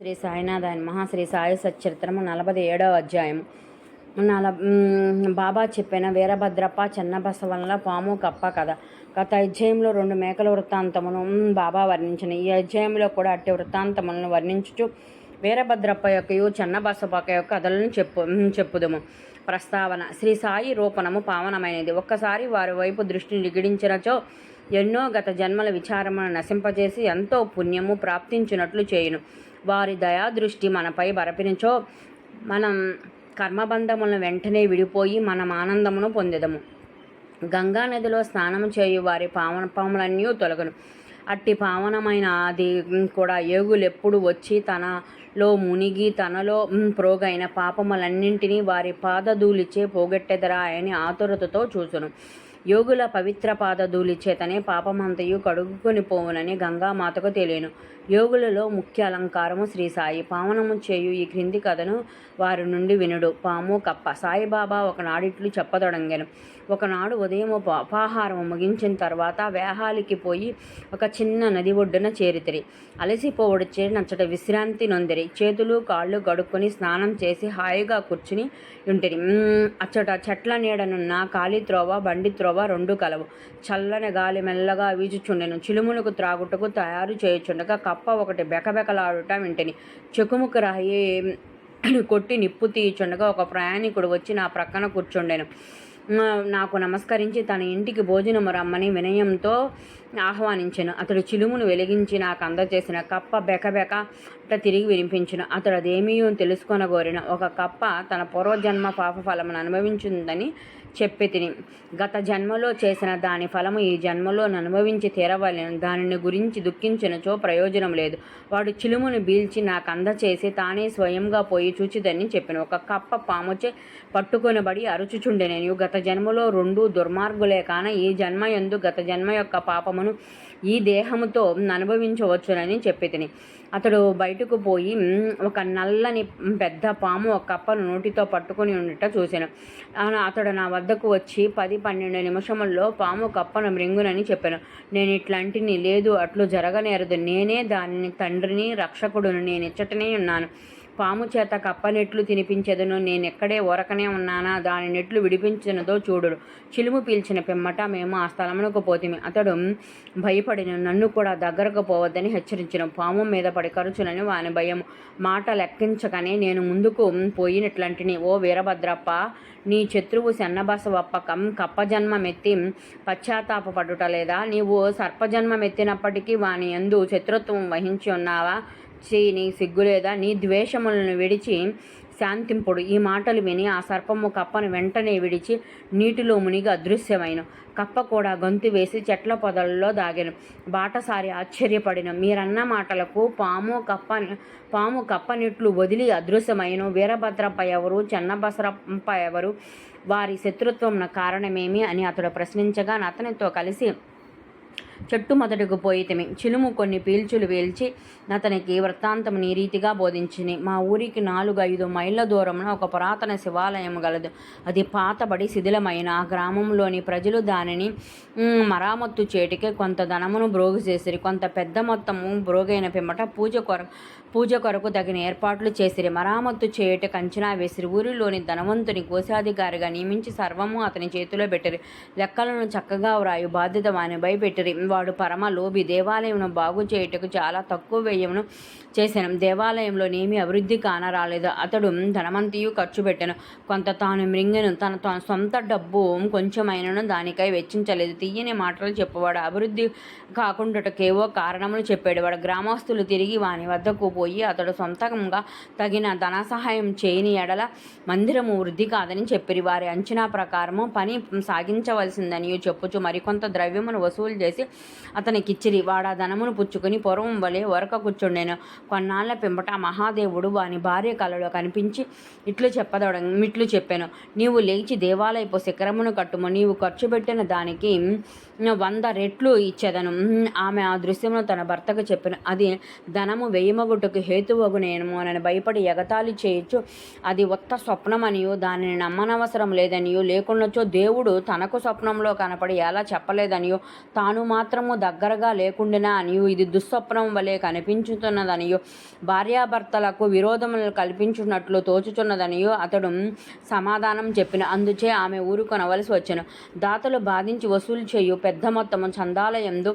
శ్రీ సాయినాథాయన మహాశ్రీ సాయి సచ్చరిత్రము నలభై ఏడవ అధ్యాయం నల బాబా చెప్పిన వీరభద్రప్ప చెన్నబసవనల పాము కప్ప కథ. గత అధ్యాయంలో రెండు మేకల వృత్తాంతమును బాబా వర్ణించిన ఈ అధ్యాయంలో కూడా అట్టి వృత్తాంతములను వర్ణించుచు వీరభద్రప్ప యొక్కయు చెన్నబసపక యొక్క కథలను చెప్పు చెప్పుదము చెప్పుదుము. ప్రస్తావన శ్రీ సాయి రూపణము పావనమైనది. ఒక్కసారి వారి వైపు దృష్టిని నిగిడించినచో ఎన్నో గత జన్మల విచారమును నశింపజేసి ఎంతో పుణ్యము ప్రాప్తించినట్లు చేయును. వారి దయాదృష్టి మనపై బరపినచో మనం కర్మబంధములను వెంటనే విడిపోయి మనం ఆనందమును పొందెదము. గంగా నదిలో చేయు వారి పావన పాములన్నీ తొలగను. అట్టి పావనమైన అది కూడా ఏగులెప్పుడు వచ్చి తనలో మునిగి తనలో ప్రోగైన పాపములన్నింటినీ వారి పాదధూలిచే పోగొట్టెదరా అని ఆతురతతో చూసును యోగుల పవిత్ర పాదధూళి చేతనే పాపమంతయు కడుగుకొని పోవునని గంగామాతకు తెలియను. యోగులలో ముఖ్య అలంకారము శ్రీ సాయి పావనము చేయు ఈ క్రింది కథను వారి నుండి వినుడు. పాము కప్ప సాయిబాబా ఒకనాడిట్లు చెప్పదొడంగాను. ఒకనాడు ఉదయం అపాహారము ముగించిన తర్వాత వేహాలికి పోయి ఒక చిన్న నది ఒడ్డున చేరితిరి. అలసిపోవడిచే నచ్చట విశ్రాంతి నొందిరి. చేతులు కాళ్ళు గడుక్కొని స్నానం చేసి హాయిగా కూర్చుని ఉంటిరి అచ్చట చెట్ల నీడనున్న కాలి త్రోవ బండి త్రోవ రెండు కలవు. చల్లని గాలి మెల్లగా వీచుచుండెను. చిలుములకు త్రాగుటకు తయారు చేయుచుండగా కప్ప ఒకటి బెకబెకలాడుట వింటిని. చెకుముకు రాయి కొట్టి నిప్పు తీయుచుండగా ఒక ప్రయాణికుడు వచ్చి నా ప్రక్కన కూర్చుండెను. నాకు నమస్కరించి తన ఇంటికి భోజనము రమ్మని వినయంతో ఆహ్వానించెను. అతడు చిలుమును వెలిగించి నాకు అందజేసిన. కప్ప బెకబెక అట్ట తిరిగి వినిపించును. అతడు అదేమీ తెలుసుకొనగోరిన. ఒక కప్ప తన పూర్వజన్మ పాప ఫలమును అనుభవించిందని చెప్పి తిని గత జన్మలో చేసిన దాని ఫలము ఈ జన్మలో అనుభవించి తీరవలెను. దానిని గురించి దుఃఖించినచో ప్రయోజనం లేదు. వాడు చిలుమును బీల్చి నాకు అందచేసి తానే స్వయంగా పోయి చూచిదని చెప్పిన. ఒక కప్ప పాముచే పట్టుకొనబడి అరుచుచుండెనని గత జన్మలో రెండు దుర్మార్గులే. కాన ఈ జన్మ ఎందు గత జన్మ యొక్క పాపమును ఈ దేహముతో అనుభవించవచ్చునని చెప్పి తిని. అతడు బయటకు పోయి ఒక నల్లని పెద్ద పాము ఒక కప్పను నోటితో పట్టుకొని ఉండట చూశాను అతడు నా వద్దకు వచ్చి పది పన్నెండు నిమిషముల్లో పాము కప్పను మృంగునని చెప్పాను. నేను ఇట్లాంటిని లేదు అట్లు జరగనేరదు. నేనే దానిని తండ్రిని రక్షకుడును నేను ఇచ్చటనే ఉన్నాను. పాము చేత కప్పనెట్లు తినిపించదును. నేనెక్కడే ఊరకనే ఉన్నానా? దాని నెట్లు విడిపించినదో చూడుడు చిలుము పీల్చిన పిమ్మట మేము ఆ స్థలమునకు పోతిమి. అతడు భయపడిన నన్ను కూడా దగ్గరకు పోవద్దని హెచ్చరించిన. పాము మీద పడి ఖర్చునని వాని భయం మాట లెక్కించకనే నేను ముందుకు పోయినట్లంటిని. ఓ వీరభద్రప్ప నీ శత్రువు సెన్నబసవప్పకం కప్పజన్మమెత్తి పశ్చాత్తాపపడుట లేదా? నీవు సర్పజన్మమెత్తినప్పటికీ వాని ఎందు శత్రుత్వం వహించి ఉన్నావా? చీ నీ సిగ్గులేదా నీ ద్వేషములను విడిచి శాంతింపుడు. ఈ మాటలు విని ఆ సర్పము కప్పను వెంటనే విడిచి నీటిలో మునిగి అదృశ్యమైన. కప్ప కూడా గొంతు వేసి చెట్ల పొదలలో దాగాను. బాటసారి ఆశ్చర్యపడిన మీరన్న మాటలకు పాము కప్ప పాము కప్పనిట్లు వదిలి అదృశ్యమైన. వీరభద్రప్ప ఎవరు చెన్నబసరప్ప ఎవరు వారి శత్రుత్వం కారణమేమి అని అతడు ప్రశ్నించగా అతనితో కలిసి చెట్టు మొదటకు పోయితిమి. చిలుము కొన్ని పీల్చులు పీల్చి అతనికి వృత్తాంతం ఈ రీతిగా బోధించింది మా ఊరికి నాలుగు ఐదు మైళ్ళ దూరమున ఒక పురాతన శివాలయం గలదు. అది పాతబడి శిథిలమైన ఆ గ్రామంలోని ప్రజలు దానిని మరామత్తు చేటికే కొంత ధనమును బ్రోగు చేసిరి. కొంత పెద్ద మొత్తము బ్రోగైన పిమ్మట పూజ కొరకు పూజ కొరకు తగిన ఏర్పాట్లు చేసిరి. మరామత్తు చేయుటకు అంచనా వేసిరి. ఊరిలోని ధనవంతుని కోశాధికారిగా నియమించి సర్వము అతని చేతిలో పెట్టిరి. లెక్కలను చక్కగా వ్రాయు బాధ్యత వానిపై పెట్టిరి వాడు పరమ లోబి దేవాలయమును బాగు చేయుటకు చాలా తక్కువ వ్యయమును చేశాను. దేవాలయంలో నేమి అభివృద్ధి కానరాలేదు. అతడు ధనమంతియు ఖర్చు పెట్టాను. కొంత తాను మృంగను. తన తన సొంత డబ్బు కొంచెమైనను దానికై వెచ్చించలేదు. తీయని మాటలు చెప్పేవాడు. అభివృద్ధి కాకుండాటకేవో కారణములు చెప్పాడు. వాడు గ్రామస్తులు తిరిగి వాని వద్దకు పోయి అతడు సొంతంగా తగిన ధన సహాయం చేయని ఎడల మందిరము వృద్ధి కాదని చెప్పిరి. వారి అంచనా ప్రకారము పని సాగించవలసిందని చెప్పుచు మరికొంత ద్రవ్యమును వసూలు చేసి అతనికిచ్చిరి వాడు ధనమును పుచ్చుకొని పూర్వం వలె వరక కూర్చుండెను. కొన్నాళ్ళ పిమ్మట మహాదేవుడు వాని భార్య కలలో కనిపించి ఇట్లు చెప్పదొడ ఇట్లు చెప్పాను. నీవు లేచి దేవాలయపు శిఖరమును కట్టుము. నీవు ఖర్చు పెట్టిన దానికి వంద రెట్లు ఇచ్చేదను. ఆమె ఆ దృశ్యమును తన భర్తకు చెప్పిన. అది ధనము వెయ్యమగుటకు హేతువగునేమో అని భయపడి ఎగతాళి చేయొచ్చు. అది ఉత్త స్వప్నమనియో. దానిని నమ్మనవసరం లేదనియో. లేకుండాచో దేవుడు తనకు స్వప్నంలో కనపడి ఎలా చెప్పలేదనియో. తాను మాత్రం ఏమాత్రము దగ్గరగా లేకుండినా అనియు? ఇది దుస్వప్నం వలె కనిపించుతున్నదనియు. భార్యాభర్తలకు విరోధములు కల్పించున్నట్లు తోచుచున్నదనియు. అతడు సమాధానం చెప్పిన అందుచే ఆమె ఊరు కొనవలసి వచ్చాను. దాతలు బాధించి వసూలు చేయు పెద్ద మొత్తము చందాల యందు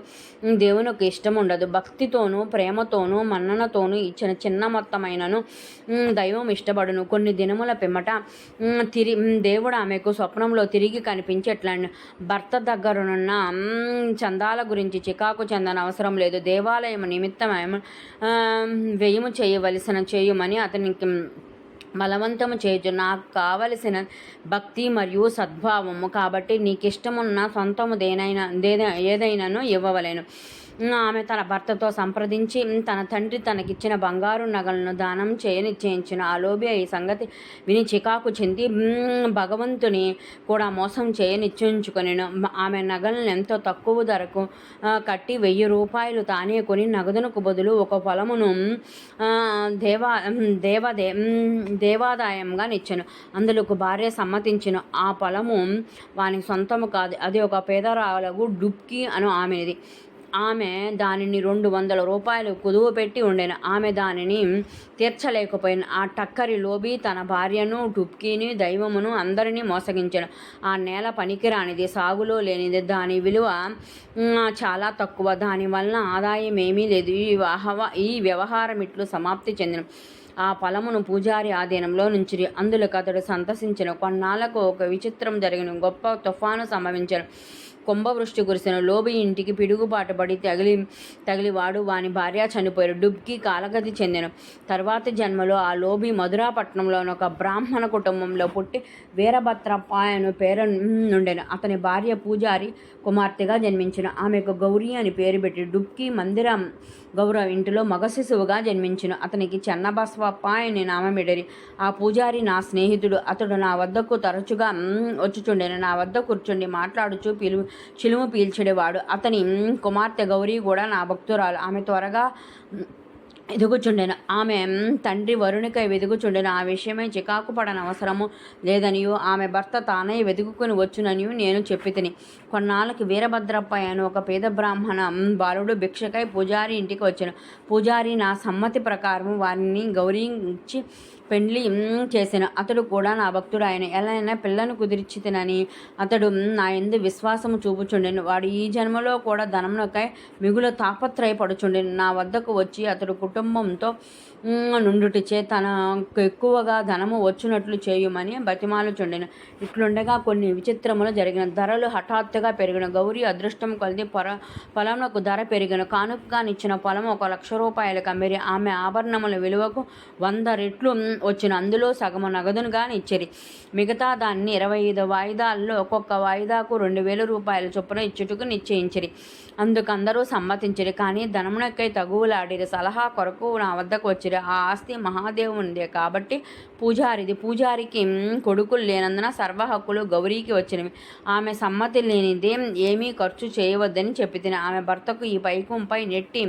దేవునికి ఇష్టం ఉండదు భక్తితోనూ ప్రేమతోనూ మన్ననతోనూ ఇచ్చిన చిన్న మొత్తమైనను దైవం ఇష్టపడును. కొన్ని దినముల పిమ్మట తిరి దేవుడు ఆమెకు స్వప్నంలో తిరిగి కనిపించి ఎట్లా భర్త దగ్గరనున్న చందాల చందాల గురించి చికాకు చెందన అవసరం లేదు. దేవాలయం నిమిత్తం వ్యయము చేయవలసిన చేయుమని అతనికి బలవంతము చేయొచ్చు నాకు కావలసిన భక్తి మరియు సద్భావము కాబట్టి నీకు ఇష్టమున్న సొంతము దేనైనా దేన- ఏదైనాను ఇవ్వవలేను. ఆమె తన భర్తతో సంప్రదించి తన తండ్రి తనకిచ్చిన బంగారు నగలను దానం చేయ నిశ్చయించిన అలోబియా ఈ సంగతి విని చికాకు చెంది భగవంతుని కూడా మోసం చేయ నిశ్చయించుకొనెను ఆమె నగలను ఎంతో తక్కువ ధరకు కట్టి వెయ్యి రూపాయలు తానే కొని నగదునకు బదులు ఒక పొలమును దేవా దేవదే దేవాదాయంగా నిచ్చెను. అందులోకి భార్య సమ్మతించిన. ఆ పొలము వాని సొంతము కాదు. అది ఒక పేదరాలకు డుబ్కి అను ఆమెది ఆమె దానిని రెండు వందల రూపాయలు కుదువ పెట్టి ఉండేను. ఆమె దానిని తీర్చలేకపోయిన ఆ టక్కరి లోబి తన భార్యను టుప్కీని దైవమును అందరినీ మోసగించాను. ఆ నేల పనికిరానిది సాగులో లేనిది. దాని విలువ చాలా తక్కువ. దానివల్ల ఆదాయం ఏమీ లేదు. ఈ వాహవ ఈ వ్యవహారం ఇట్లు సమాప్తి చెందిన. ఆ ఫలమును పూజారి ఆధీనంలో నుంచిరి. అందులోకి అతడు సంతసించిన. కొన్నాళ్ళకు ఒక విచిత్రం జరిగిన గొప్ప తుఫాను సంభవించారు కుంభవృష్టి కురిసిన లోబి ఇంటికి పిడుగుబాటు పడి తగిలి తగిలివాడు వాని భార్య చనిపోయారు డుబ్కి కాలగతి చెందిన తర్వాతి జన్మలో ఆ లోబి మధురాపట్నంలోని ఒక బ్రాహ్మణ కుటుంబంలో పుట్టి వీరభద్రప్ప అను పేరు నుండెను అతని భార్య పూజారి కుమార్తెగా జన్మించిన. ఆమెకు గౌరీ అని పేరు పెట్టి డుబ్కి మందిరం గౌరవ ఇంటిలో మగ శిశువుగా జన్మించిన. అతనికి చెన్నబసవప్ప అని నామమిడరి ఆ పూజారి నా స్నేహితుడు. అతడు నా వద్దకు తరచుగా వచ్చుచుండెను. నా వద్ద కూర్చుండి మాట్లాడుచు పిలు చిలుము పీల్చెడేవాడు అతని కుమార్తె గౌరీ కూడా నా భక్తురాలు. ఆమె త్వరగా ఎదుగుచుండెను. ఆమె తండ్రి వరుణికై వెదుగుచుండెను. ఆ విషయమై చికాకు పడన అవసరము లేదనియు. ఆమె భర్త తానే వెతుకుని వచ్చుననియు నేను చెప్పి తిని కొన్నాళ్ళకి వీరభద్రప్ప అని ఒక పేద బ్రాహ్మణ బాలుడు భిక్షకై పూజారి ఇంటికి వచ్చాను. పూజారి నా సమ్మతి ప్రకారం వారిని గౌరవించి పెండ్లి "మ్మ్" చేసిన. అతడు కూడా నా భక్తుడు ఆయన. ఎలా పిల్లను కుదిర్చితినని అతడు నా ఎందు విశ్వాసము చూపుచుండెను. వాడు ఈ జన్మలో కూడా ధనమునకై మిగులు తాపత్రయపడుచుండెను. నా వద్దకు వచ్చి అతడు కుటుంబంతో నుండుటి నుండుటిచే ఎక్కువగా ధనము వచ్చినట్లు చేయుమని బతిమాలుచుండెను ఇట్లుండగా కొన్ని విచిత్రములు జరిగిన ధరలు హఠాత్తుగా పెరిగిన. గౌరీ అదృష్టం కొలిది పొర పొలమునకు ధర పెరిగిన. కానుకగానిచ్చిన పొలం ఒక లక్ష రూపాయలు కమ్మిరి ఆమె ఆభరణముల విలువకు వంద రెట్లు వచ్చిన. అందులో సగము నగదునుగా ఇచ్చిరి. మిగతా దాన్ని ఇరవై ఐదు వాయిదాల్లో ఒక్కొక్క వాయిదాకు రెండు వేల రూపాయల చొప్పున ఇచ్చుటకు నిశ్చయించిరి. అందుకు అందరూ సమ్మతించరు కానీ ధనమునకై తగువులాడిరి. సలహా కొరకు నా వద్దకు వచ్చిరు ఆ ఆస్తి మహాదేవునిదే కాబట్టి పూజారిది. పూజారికి కొడుకులు లేనందున సర్వ హక్కులు గౌరీకి వచ్చినవి. ఆమె సమ్మతి లేనిదే ఏమీ ఖర్చు చేయవద్దని చెప్పి తిని ఆమె భర్తకు ఈ పైకుంపై నెట్టి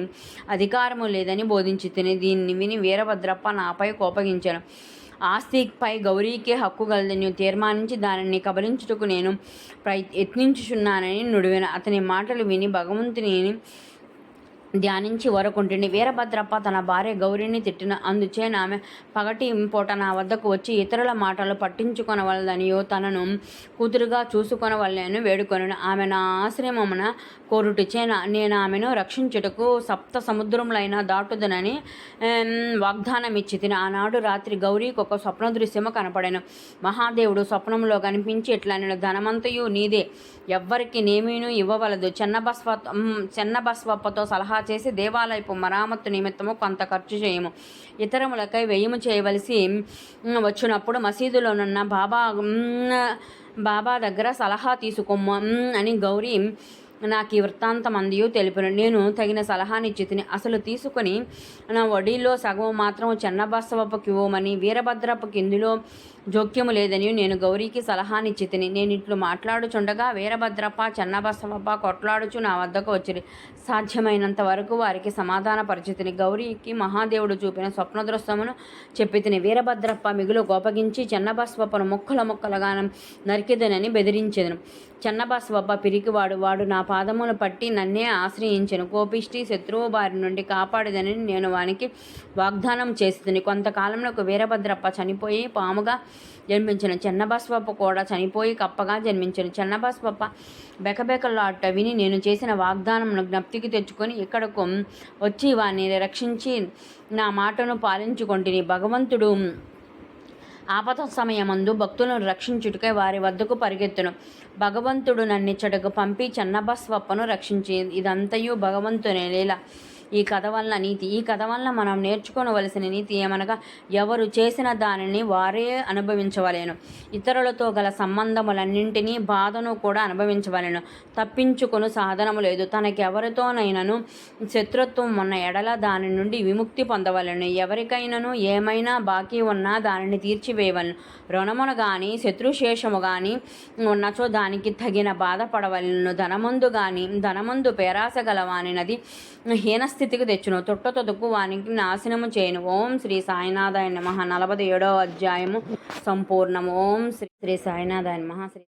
అధికారము లేదని బోధించి తిని దీన్ని విని వీరభద్రప్ప నాపై కోపగించాను. ఆస్తిపై గౌరీకే హక్కు గలదని తీర్మానించి దానిని కబలించుటకు నేను ప్రయ యత్నించుచున్నానని అతని మాటలు విని భగవంతుని ధ్యానించి వరకుంటిని వీరభద్రప్ప తన భార్య గౌరిని తిట్టిన అందుచేన ఆమె పగటి పూట నా వద్దకు వచ్చి ఇతరుల మాటలు పట్టించుకొనవలదనియో తనను కూతురుగా చూసుకొనవల్లని వేడుకొనను. ఆమె నా ఆశ్రమమున కోరుటిచే నేను ఆమెను రక్షించుటకు సప్త సముద్రములైన దాటుదనని వాగ్దానం ఇచ్చి తిని ఆనాడు రాత్రి గౌరీకి ఒక స్వప్న దృశ్యము కనపడాను. మహాదేవుడు స్వప్నంలో కనిపించి ఇట్లా నేను ధనమంతయు నీదే. ఎవ్వరికి నేమీను ఇవ్వవలదు. చెన్నబస్వ చెన్నబస్వప్పతో సలహా చేసి దేవాలయపు మరామత్తు నిమిత్తము కొంత ఖర్చు చేయము. ఇతరములకై వ్యయము చేయవలసి వచ్చినప్పుడు మసీదులోనున్న బాబా బాబా దగ్గర సలహా తీసుకోమ్మ అని గౌరీ నాకు ఈ వృత్తాంతం అందియో తెలిపిన. నేను తగిన సలహానిచ్చి తిని అసలు తీసుకొని నా వడిలో సగం మాత్రం చెన్నబసవప్పకి ఇవ్వమని వీరభద్రప్పకి ఇందులో జోక్యము లేదని నేను గౌరీకి సలహానిచ్చి తిని నేను ఇట్లు మాట్లాడుచుండగా వీరభద్రప్ప చెన్నబసవప్ప కొట్లాడుచు నా వద్దకు వచ్చిరి. సాధ్యమైనంత వరకు వారికి సమాధాన పరిచితిని గౌరీకి మహాదేవుడు చూపిన స్వప్న దృశ్యమును చెప్పి తిని వీరభద్రప్ప మిగులు కోపగించి చెన్నబసవప్పను ముక్కల ముక్కలుగా నరికిదనని బెదిరించెదను. చెన్నబసవప్ప పిరికివాడు వాడు నా పాదమును పట్టి నన్నే ఆశ్రయించెను. కోపిష్టి శత్రువు బారి నుండి కాపాడదని నేను వానికి వాగ్దానం చేస్తుంది కొంతకాలంలో వీరభద్రప్ప చనిపోయి పాముగా జన్మించిన చెన్నబసవప్ప కూడా చనిపోయి కప్పగా జన్మించిన చెన్నబసవప్ప బెకబెకలాట విని నేను చేసిన వాగ్దానమును జ్ఞప్తికి తెచ్చుకొని ఇక్కడకు వచ్చి వారిని రక్షించి నా మాటను పాలించుకొంటిని. భగవంతుడు ఆపద సమయమందు భక్తులను రక్షించుటకై వారి వద్దకు పరిగెత్తును. భగవంతుడు నన్నిచ్చటకు పంపి చెన్నబస్వప్పను రక్షించి ఇదంతయు భగవంతునే లీల. ఈ కథ వల్ల నీతి ఈ కథ వల్ల మనం నేర్చుకోవలసిన నీతి ఏమనగా ఎవరు చేసిన దానిని వారే అనుభవించవలేను. ఇతరులతో గల సంబంధములన్నింటినీ బాధను కూడా అనుభవించవలెను. తప్పించుకొని సాధనము లేదు. తనకెవరితోనైనను శత్రుత్వం ఉన్న ఎడల దాని నుండి విముక్తి పొందవలెను. ఎవరికైనాను ఏమైనా బాకీ ఉన్నా దానిని తీర్చివేయవలను. రుణమును కానీ శత్రుశేషము కానీ ఉన్నచో దానికి తగిన బాధపడవలను. ధనమందు కానీ ధనమందు పేరాస గలవానినది స్థితికి తెచ్చును. తొట్ట తొదుకు వానికి నాశనము చేయను. ఓం శ్రీ సాయినాథాయ నమ. నలభై ఏడవ అధ్యాయము సంపూర్ణం ఓం శ్రీ శ్రీ సాయినాథాయ నమ. శ్రీ